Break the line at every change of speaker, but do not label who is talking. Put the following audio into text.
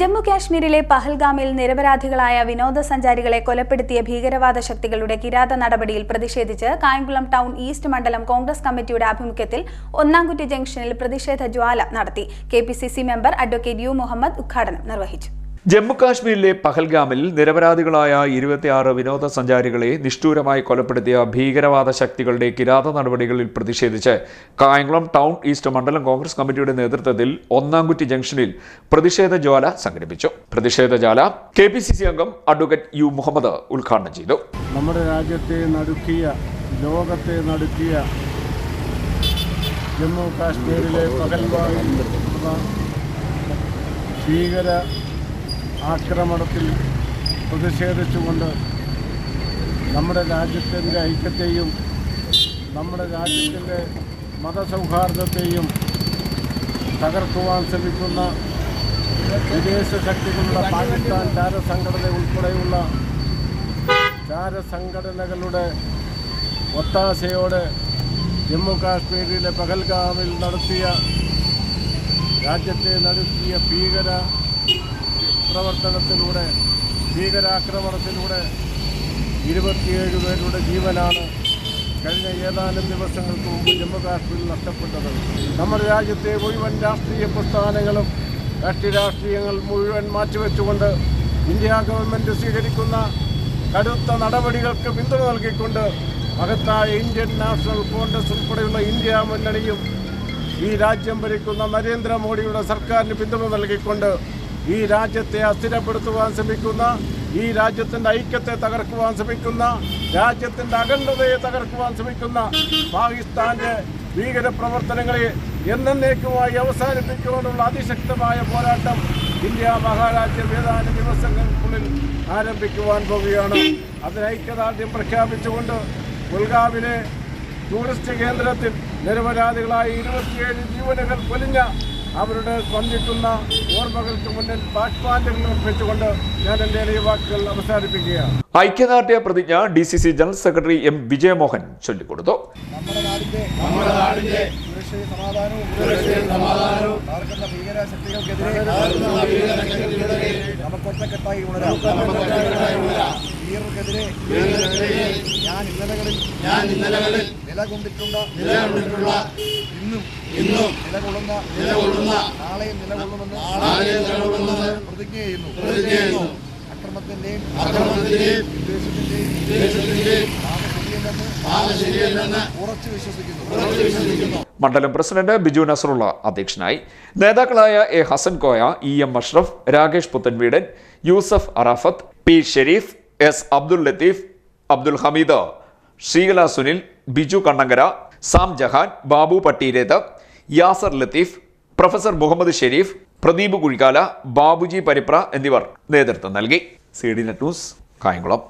ജമ്മു കാശ്മീരിലെ പഹൽഗാമിൽ നിരപരാധികളായ വിനോദസഞ്ചാരികളെ കൊലപ്പെടുത്തിയ ഭീകരവാദ ശക്തികളുടെ കിരാത നടപടിയിൽ പ്രതിഷേധിച്ച് കായംകുളം ടൗൺ ഈസ്റ്റ് മണ്ഡലം കോൺഗ്രസ് കമ്മിറ്റിയുടെ ആഭിമുഖ്യത്തിൽ ഒന്നാംകുറ്റി ജംഗ്ഷനിൽ പ്രതിഷേധ ജ്വാല നടത്തി. K member advocate U Muhammad ഉദ്ഘാടനം നിർവഹിച്ചു.
ജമ്മു കാശ്മീരിലെ പഹൽഗാമിൽ നിരപരാധികളായ ഇരുപത്തിയാറ് വിനോദസഞ്ചാരികളെ നിഷ്ഠൂരമായി കൊലപ്പെടുത്തിയ ഭീകരവാദ ശക്തികളുടെ കിരാത നടപടികളിൽ പ്രതിഷേധിച്ച് കായംകുളം ടൗൺ ഈസ്റ്റ് മണ്ഡലം കോൺഗ്രസ് കമ്മിറ്റിയുടെ നേതൃത്വത്തിൽ ഒന്നാംകുറ്റി ജംഗ്ഷനിൽ പ്രതിഷേധ ജ്വാല സംഘടിപ്പിച്ചു. പ്രതിഷേധ ജ്വാല കെ പി സി സി അംഗം അഡ്വക്കേറ്റ് യു മുഹമ്മദ് ഉദ്ഘാടനം ചെയ്തു.
നമ്മുടെ രാജ്യത്തെ നടുക്കിയ ലോകത്തെ നടുക്കിയ ജമ്മു കാശ്മീരിലെ നടന്ന ഭീകര ആക്രമണത്തിൽ പ്രതിഷേധിച്ചുകൊണ്ട് നമ്മുടെ രാജ്യത്തിന്റെ ഐക്യത്തെയും നമ്മുടെ രാജ്യത്തിന്റെ മതസൗഹാർദ്ദത്തെയും തകർക്കുവാൻ ശ്രമിക്കുന്ന വിദേശ ശക്തികളുടെ പാകിസ്ഥാൻ ചാരസംഘടന ഉൾപ്പെടെയുള്ള ചാരസംഘടനകളുടെ ഒത്താശയോടെ ജമ്മു കാശ്മീരിലെ പഹൽഗാമിൽ നടത്തിയ രാജ്യത്തെ നടത്തിയ ഭീകര പ്രവർത്തനത്തിലൂടെ ഭീകരാക്രമണത്തിലൂടെ ഇരുപത്തിയേഴ് പേരുടെ ജീവനാണ് കഴിഞ്ഞ ഏതാനും ദിവസങ്ങൾക്ക് മുമ്പ് ജമ്മുകാശ്മീരിൽ നഷ്ടപ്പെട്ടത്. നമ്മുടെ രാജ്യത്തെ മുഴുവൻ രാഷ്ട്രീയ പ്രസ്ഥാനങ്ങളും രാഷ്ട്രീയ രാഷ്ട്രീയങ്ങൾ മുഴുവൻ മാറ്റിവെച്ചുകൊണ്ട് ഇന്ത്യ ഗവൺമെന്റ് സ്വീകരിക്കുന്ന കടുത്ത നടപടികൾക്ക് പിന്തുണ നൽകിക്കൊണ്ട് മഹത്തായ ഇന്ത്യൻ നാഷണൽ കോൺഗ്രസ് ഉൾപ്പെടെയുള്ള ഇന്ത്യ മുന്നണിയും ഈ രാജ്യം ഭരിക്കുന്ന നരേന്ദ്രമോദിയുടെ സർക്കാരിന് പിന്തുണ നൽകിക്കൊണ്ട് ഈ രാജ്യത്തെ അസ്ഥിരപ്പെടുത്തുവാൻ ശ്രമിക്കുന്ന ഈ രാജ്യത്തിന്റെ ഐക്യത്തെ തകർക്കുവാൻ ശ്രമിക്കുന്ന രാജ്യത്തിന്റെ അഖണ്ഡതയെ തകർക്കുവാൻ ശ്രമിക്കുന്ന പാകിസ്ഥാന്റെ ഭീകര പ്രവർത്തനങ്ങളെ എന്നേക്കുമായി അവസാനിപ്പിക്കുവാനുള്ള അതിശക്തമായ പോരാട്ടം ഇന്ത്യ മഹാരാജ്യം ഏതാനും ദിവസങ്ങൾക്കുള്ളിൽ ആരംഭിക്കുവാൻ പോവുകയാണ്. അതിന് ഐക്യദാർഢ്യം പ്രഖ്യാപിച്ചുകൊണ്ട് ഗുൽഗാവിലെ ടൂറിസ്റ്റ് കേന്ദ്രത്തിൽ നിരപരാധികളായ ഇരുപത്തിയേഴ് ജീവനുകൾ പൊലിഞ്ഞ അവരുടെ സ്പന്ദിക്കുന്ന ഓർമ്മകൾക്ക് മുന്നിൽ ബാഷ്പാഞ്ജലികൾ അർപ്പിച്ചുകൊണ്ട് ഞാൻ എന്റെ ഈ വാക്കുകൾ അവസാനിപ്പിക്കുകയാണ്.
ഐക്യദാർഢ്യ പ്രതിജ്ഞ D C C general secretary M Vijayamohan ചൊല്ലിക്കൊടുത്തു.
നമ്മുടെ നാടിന്റെ നമ്മുടെ നാടിന്റെ സുരക്ഷയും സമാധാനവും സുരക്ഷയും സമാധാനവും തകർക്കുന്ന ഭീകര ശക്തികൾക്കെതിരെ നമുക്കൊറ്റക്കെട്ടായി ഉണരാം. ഭീകരർക്കെതിരെ ഞാൻ ഇന്നലകളിൽ ഞാൻ ഇന്നലകളിൽ നിലകൊണ്ടിട്ടുള്ള നിലകൊണ്ടിട്ടുള്ള ഇന്നും ഇന്നും നിലകൊള്ളുന്ന നിലകൊള്ളുന്ന നാളെയും നിലകൊള്ളുമെന്ന് നാളെയും നിലകൊള്ളുമെന്ന് പ്രതിജ്ഞ ചെയ്യുന്നു പ്രതിജ്ഞ ചെയ്യുന്നു അക്രമത്തിന്റെയും അക്രമത്തിന്റെയും
മണ്ഡലം പ്രസിഡന്റ് ബിജു നസറുള്ള അധ്യക്ഷനായി നേതാക്കളായ A Hasan Koya E M Ashraf Rakesh Puthanveedan Yusuf Arafat P Sharif S Abdul Latheef Abdul Hameed Sheela Sunil Biju Kannankara Sam Jahan Babu Pattireth Yasar Latheef professor Muhammad Sharif Pradeep Kuzhikkala Babuji Paripra എന്നിവർ നേതൃത്വം നൽകി. C D net news Kayamkulam.